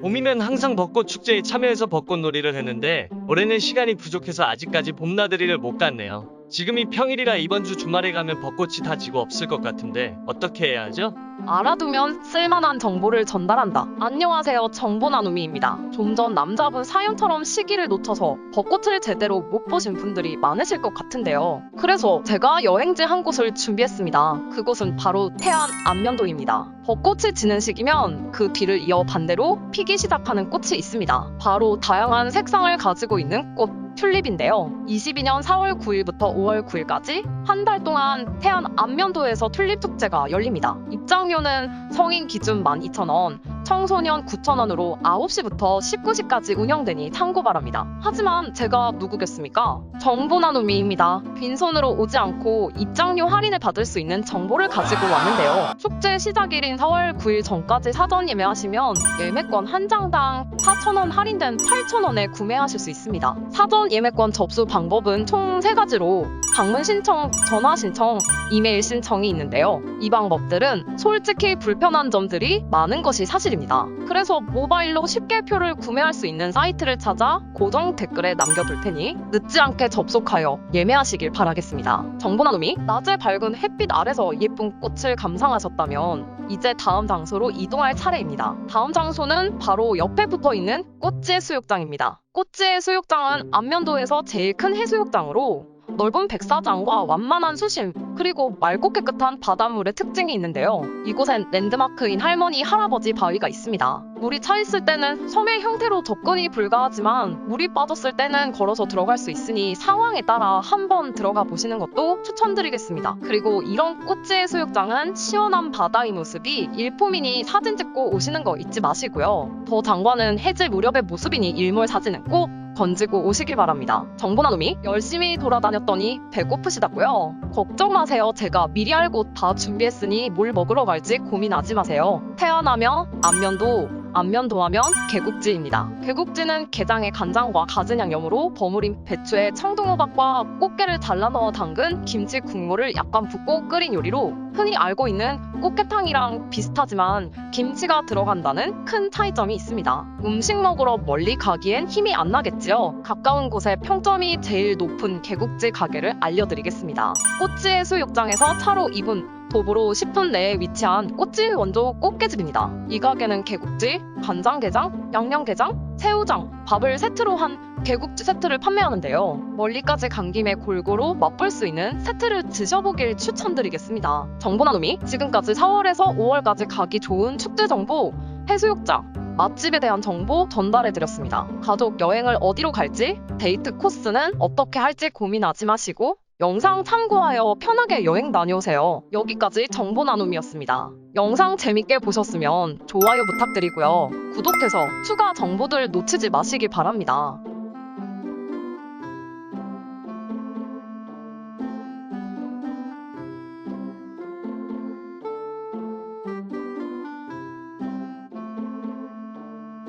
봄이면 항상 벚꽃 축제에 참여해서 벚꽃놀이를 했는데 올해는 시간이 부족해서 아직까지 봄나들이를 못 갔네요. 지금이 평일이라 이번 주 주말에 가면 벚꽃이 다 지고 없을 것 같은데 어떻게 해야 하죠? 알아두면 쓸만한 정보를 전달한다. 안녕하세요. 정보나눔이입니다. 좀 전 남자분 사연처럼 시기를 놓쳐서 벚꽃을 제대로 못 보신 분들이 많으실 것 같은데요. 그래서 제가 여행지 한 곳을 준비했습니다. 그곳은 바로 태안 안면도입니다. 벚꽃이 지는 시기면 그 뒤를 이어 반대로 피기 시작하는 꽃이 있습니다. 바로 다양한 색상을 가지고 있는 꽃 튤립인데요. 22년 4월 9일부터 5월 9일까지 한 달 동안 태안 안면도에서 튤립 축제가 열립니다. 입장 료는 성인 기준 12,000원, 청소년 9,000원으로 9시부터 19시까지 운영되니 참고 바랍니다. 하지만 제가 누구겠습니까? 정보 나눔이입니다. 빈손으로 오지 않고 입장료 할인을 받을 수 있는 정보를 가지고 왔는데요. 축제 시작일인 4월 9일 전까지 사전 예매하시면 예매권 한 장당 4,000원 할인된 8,000원에 구매하실 수 있습니다. 사전 예매권 접수 방법은 총 3가지로 방문 신청, 전화 신청, 이메일 신청이 있는데요. 이 방법들은 솔직히 불편한 점들이 많은 것이 사실입니다. 그래서 모바일로 쉽게 표를 구매할 수 있는 사이트를 찾아 고정 댓글에 남겨둘 테니 늦지 않게 접속하여 예매하시길 바라겠습니다. 정보나눔이 낮에 밝은 햇빛 아래서 예쁜 꽃을 감상하셨다면 이제 다음 장소로 이동할 차례입니다. 다음 장소는 바로 옆에 붙어 있는 꽃지혜 수욕장입니다. 꽃지혜 수욕장은 안면도에서 제일 큰 해수욕장으로 넓은 백사장과 완만한 수심, 그리고 맑고 깨끗한 바닷물의 특징이 있는데요. 이곳엔 랜드마크인 할머니, 할아버지 바위가 있습니다. 물이 차 있을 때는 섬의 형태로 접근이 불가하지만 물이 빠졌을 때는 걸어서 들어갈 수 있으니 상황에 따라 한번 들어가 보시는 것도 추천드리겠습니다. 그리고 이런 꽃지의 수욕장은 시원한 바다의 모습이 일품이니 사진 찍고 오시는 거 잊지 마시고요. 더 장관은 해질 무렵의 모습이니 일몰 사진은 꼭 건지고 오시길 바랍니다. 정보나눔이 열심히 돌아다녔더니 배고프시다고요? 걱정 마세요. 제가 미리 알고 다 준비했으니 뭘 먹으러 갈지 고민하지 마세요. 태어나면 안면도 안면도 하면 개국지입니다. 개국지는 게장에 간장과 가진 양념으로 버무린 배추에 청동호박과 꽃게를 잘라 넣어 담근 김치 국물을 약간 붓고 끓인 요리로 흔히 알고 있는 꽃게탕이랑 비슷하지만 김치가 들어간다는 큰 차이점이 있습니다. 음식 먹으러 멀리 가기엔 힘이 안 나겠지요. 가까운 곳에 평점이 제일 높은 개국지 가게를 알려드리겠습니다. 꽃지 해수욕장에서 차로 2분 도보로 10분 내에 위치한 꽃지 원조 꽃게집입니다. 이 가게는 개국지, 간장게장, 양념게장, 새우장, 밥을 세트로 한 개국지 세트를 판매하는데요. 멀리까지 간 김에 골고루 맛볼 수 있는 세트를 드셔보길 추천드리겠습니다. 정보나눔이 지금까지 4월에서 5월까지 가기 좋은 축제 정보, 해수욕장, 맛집에 대한 정보 전달해드렸습니다. 가족 여행을 어디로 갈지, 데이트 코스는 어떻게 할지 고민하지 마시고 영상 참고하여 편하게 여행 다녀오세요. 여기까지 정보 나눔이었습니다. 영상 재밌게 보셨으면 좋아요 부탁드리고요. 구독해서 추가 정보들 놓치지 마시기 바랍니다.